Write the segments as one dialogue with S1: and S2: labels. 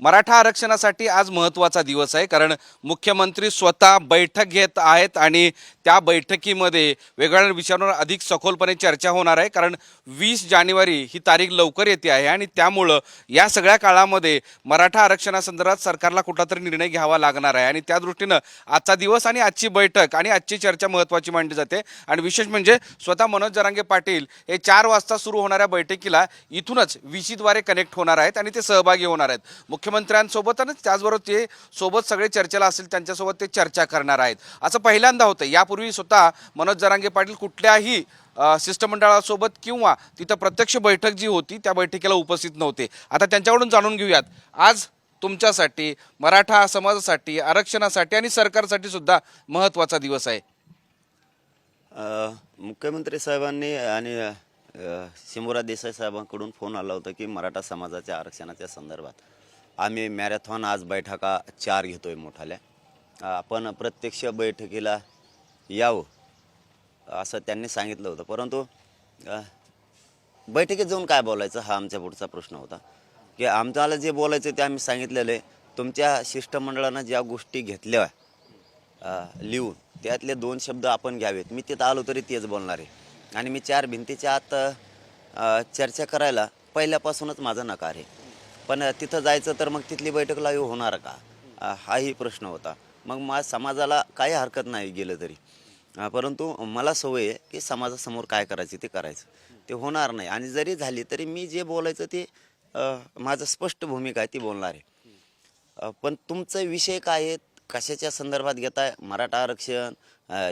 S1: मराठा आरक्षणासाठी आज महत्त्वाचा दिवस आहे कारण मुख्यमंत्री स्वतः बैठक घेत आहेत आणि त्या बैठकीमध्ये वेगवेगळ्या विषयांवर अधिक सखोलपणे चर्चा होणार आहे कारण वीस जानेवारी ही तारीख लवकर येते आहे आणि त्यामुळं या सगळ्या काळामध्ये मराठा आरक्षणासंदर्भात सरकारला कुठला तरी निर्णय घ्यावा लागणार आहे. आणि त्या दृष्टीनं आजचा दिवस आणि आजची बैठक आणि आजची चर्चा महत्त्वाची मांडली जाते. आणि विशेष म्हणजे स्वतः मनोज जरांगे पाटील हे चार वाजता सुरू होणाऱ्या बैठकीला इथूनच विशीद्वारे कनेक्ट होणार आहेत आणि ते सहभागी होणार आहेत. मुख्यमंत्र्यांसोबत आणि त्याचबरोबर ते सोबत सगळे चर्चेला असतील त्यांच्यासोबत ते चर्चा करणार आहेत. असं पहिल्यांदा होतं. यापूर्वी स्वतः मनोज जरांगे पाटील कुठल्याही शिष्टमंडळासोबत किंवा तिथं प्रत्यक्ष बैठक जी होती त्या बैठकीला उपस्थित नव्हते. आता त्यांच्याकडून जाणून घेऊयात. आज तुमच्यासाठी मराठा समाजासाठी आरक्षणासाठी आणि सरकारसाठी सुद्धा महत्त्वाचा दिवस आहे.
S2: मुख्यमंत्री साहेबांनी आणि शिमोरा देसाई साहेबांकडून फोन आला होता की मराठा समाजाच्या आरक्षणाच्या संदर्भात. आम्ही मॅरेथॉन आज बैठका चार घेतो आहे मोठाल्या. आपण प्रत्यक्ष बैठकीला यावं असं त्यांनी सांगितलं होतं. परंतु बैठकीत जाऊन काय बोलायचं हा आमच्या पुढचा प्रश्न होता. की आमच्याला जे बोलायचं ते आम्ही सांगितलेलं आहे. तुमच्या शिष्टमंडळानं ज्या गोष्टी घेतल्या लिहून त्यातले दोन शब्द आपण घ्यावेत. मी तिथं आलो तरी तेच बोलणार आहे. आणि मी चार भिंतीच्या आत चर्चा करायला पहिल्यापासूनच माझा नकार आहे. पण तिथं जायचं तर मग तिथली बैठक लाईव्ह होणार का? हाही प्रश्न होता. मग मा समाजाला काही हरकत नाही गेलं तरी. परंतु मला सवय आहे की समाजासमोर काय करायचं ते करायचं. ते होणार नाही. आणि जरी झाली तरी मी जे बोलायचं ते माझं स्पष्ट भूमिका आहे ती बोलणार आहे. पण तुमचा विषय काय आहे? कशाच्या संदर्भात घेताय? मराठा आरक्षण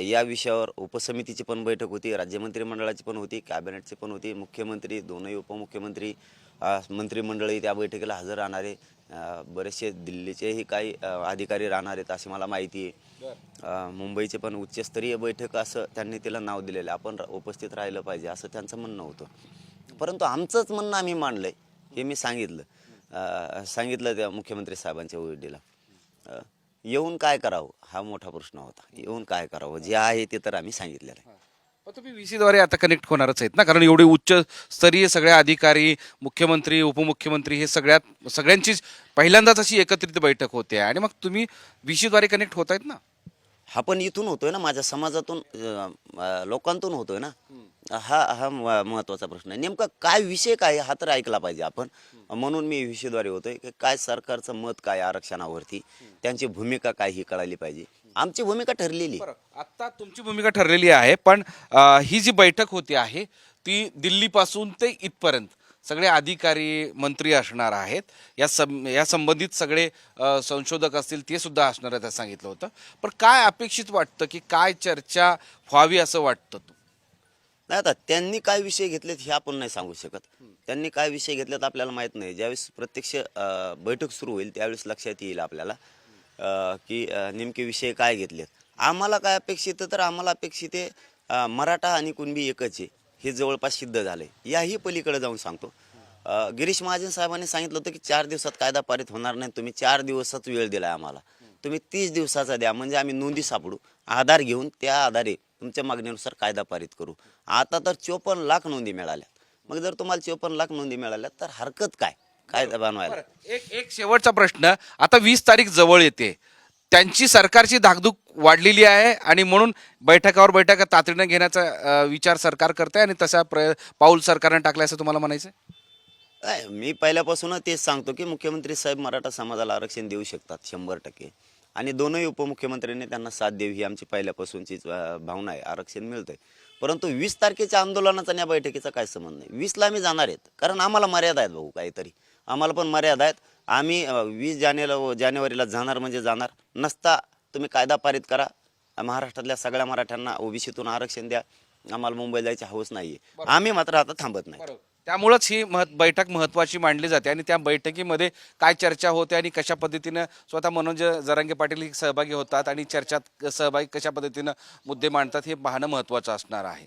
S2: या विषयावर उपसमितीची पण बैठक होती राज्यमंत्रिमंडळाची पण होती कॅबिनेटची पण होती मुख्यमंत्री दोनही उपमुख्यमंत्री अ, मंत्रिमंडळी त्या बैठकीला हजर राहणारे बरेचसे दिल्लीचेही काही अधिकारी राहणार आहेत अशी मला माहिती आहे. मुंबईचे पण उच्चस्तरीय बैठक असं त्यांनी तिला नाव दिलेलं आहे. आपण उपस्थित राहिलं पाहिजे असं त्यांचं म्हणणं होतं. परंतु आमचंच म्हणणं आम्ही मांडलं आहे हे मी सांगितलं. सांगितलं त्या मुख्यमंत्री साहेबांच्या ओळीला अ, येऊन काय करावं? हा मोठा प्रश्न होता. येऊन काय करावं? जे आहे ते तर आम्ही सांगितलेलं आहे.
S1: पण तुम्ही व्हीसीद्वारे आता कनेक्ट होणारच आहेत ना? कारण एवढे उच्च स्तरीय सगळे अधिकारी मुख्यमंत्री उपमुख्यमंत्री हे सगळ्यात सगळ्यांचीच पहिल्यांदाच अशी एकत्रित बैठक होते. आणि मग तुम्ही व्हीसीद्वारे कनेक्ट होत आहेत ना?
S2: हा पण इथून होतोय ना माझ्या समाजातून अ, लोकांतून होतोय ना? हा हा म- महत्त्वाचा प्रश्न आहे. नेमका काय विषय काय हा तर ऐकला पाहिजे आपण. म्हणून मी विषयद्वारे होतोय की काय सरकारचं मत काय आरक्षणावरती त्यांची भूमिका काय ही कळाली पाहिजे. आमची भूमिका ठरलेली.
S1: बरं आता तुमची भूमिका ठरलेली आहे पण अ, ही जी बैठक होती आहे ती दिल्लीपासून ते इथपर्यंत सगळे अधिकारी मंत्री असणार आहेत. या सं या संबंधित सगळे अ, संशोधक असतील ते सुद्धा असणार आहेत असं सांगितलं होतं. पण काय अपेक्षित वाटतं की काय चर्चा व्हावी असं वाटतं
S2: नाही आता त्यांनी काय विषय घेतलेत हे आपण नाही सांगू शकत. त्यांनी काय विषय घेतलेत आपल्याला माहीत नाही. ज्यावेळेस प्रत्यक्ष अ, बैठक सुरू होईल त्यावेळेस लक्षात येईल आपल्याला. की नेमके विषय काय घेतलेत? आम्हाला काय अपेक्षित तर आम्हाला अपेक्षित आहे मराठा आणि कुणबी एकच आहे. हे जवळपास सिद्ध झालं आहे याही पलीकडे जाऊन सांगतो. गिरीश महाजन साहेबांनी सांगितलं होतं की चार दिवसात कायदा पारित होणार नाही. तुम्ही चार दिवसाच वेळ दिलाय आम्हाला. तुम्ही तीस दिवसाचा द्या. म्हणजे आम्ही नोंदी सापडू. आधार घेऊन त्या आधारे तुमच्या मागणीनुसार कायदा पारित करू. आता तर चोपन्न लाख नोंदी मिळाल्या मग जर तुम्हाला चोपन्न लाख नोंदी मिळाल्या तर हरकत काय? कायदा बनवायला
S1: एक एक शेवटचा प्रश्न. आता वीस तारीख जवळ येते. त्यांची सरकारची धाकधूक वाढलेली आहे आणि म्हणून बैठकावर बैठका तातडीनं घेण्याचा अ, विचार सरकार करते आणि तसा प्र पाऊल सरकारनं टाकलं असं तुम्हाला म्हणायचं आहे?
S2: काय मी पहिल्यापासूनच तेच सांगतो की मुख्यमंत्री साहेब मराठा समाजाला आरक्षण देऊ शकतात शंभर टक्के. आणि दोनही उपमुख्यमंत्र्यांनी त्यांना साथ द्यावी ही आमची पहिल्यापासूनची अं, भावना आहे. आरक्षण मिळतंय. परंतु वीस तारखेच्या आंदोलनाचा आणि या बैठकीचा काय संबंध नाही? वीसला आम्ही जाणार आहेत कारण आम्हाला मर्यादा आहेत भाऊ काहीतरी. आम्हाला पण मर्यादा आहेत. आम्ही वीस जानेवारी जानेवारीला जाणार म्हणजे जाणार. नसता तुम्ही कायदा पारित करा. महाराष्ट्रातल्या सगळ्या मराठ्यांना ओबीसीतून आरक्षण द्या. आम्हाला मुंबईला जायची हौस नाहीये. आम्ही मात्र आता थांबत नाही.
S1: त्यामुळंच ही महत् बैठक महत्त्वाची मानली जाते आणि त्या बैठकीमध्ये काय चर्चा होते आणि कशा पद्धतीनं स्वतः मनोज जरांगे पाटील ही सहभागी होतात आणि चर्चात सहभागी कशा पद्धतीनं मुद्दे मांडतात हे पाहणं महत्त्वाचं असणार आहे.